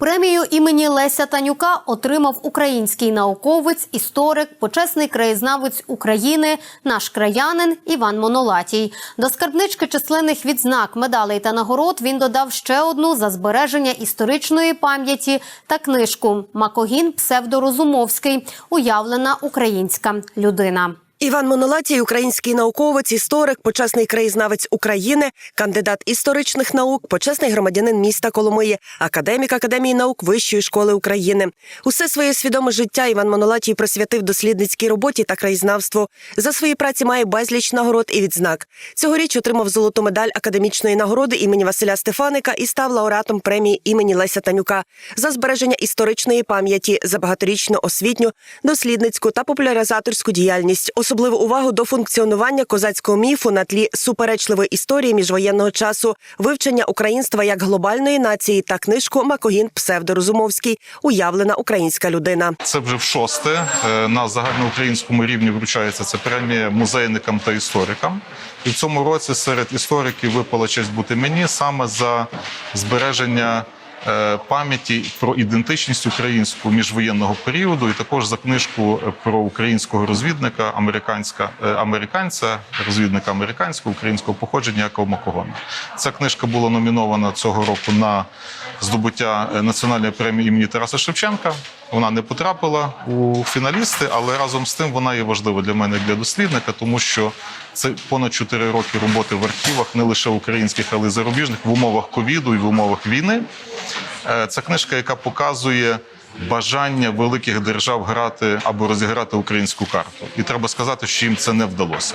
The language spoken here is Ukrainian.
Премію імені Леся Танюка отримав український науковець, історик, почесний краєзнавець України, наш краянин Іван Монолатій. До скарбнички численних відзнак, медалей та нагород він додав ще одну за збереження історичної пам'яті та книжку Макогін Псевдорозумовський. Уявлена українська людина. Іван Монолатій – український науковець, історик, почесний краєзнавець України, кандидат історичних наук, почесний громадянин міста Коломиї, академік Академії наук Вищої школи України. Усе своє свідоме життя Іван Монолатій присвятив дослідницькій роботі та краєзнавству. За свої праці має безліч нагород і відзнак. Цьогоріч отримав золоту медаль академічної нагороди імені Василя Стефаника і став лауреатом премії імені Леся Танюка за збереження історичної пам'яті, за багаторічну освітню, дослідницьку та популяризаторську діяльність. Особливу увагу до функціонування козацького міфу на тлі суперечливої історії міжвоєнного часу, вивчення українства як глобальної нації та книжку Макогін Псевдорозумовський уявлена українська людина. Це вже в шосте е, на загальноукраїнському рівні вручається ця премія музейникам та історикам. І в цьому році серед істориків випала честь бути мені саме за збереження пам'яті про ідентичність українську міжвоєнного періоду, і також за книжку про українського розвідника, американська е, американця, розвідника американського українського походження Якова Макогона. Ця книжка була номінована цього року на здобуття е, національної премії імені Тараса Шевченка. Вона не потрапила у фіналісти, але разом з тим вона є важлива для мене для дослідника, тому що це понад 4 роки роботи в архівах, не лише українських, але й зарубіжних в умовах ковіду і в умовах війни. Е, Це книжка, яка показує. Бажання великих держав грати або розіграти українську карту, і треба сказати, що їм це не вдалося.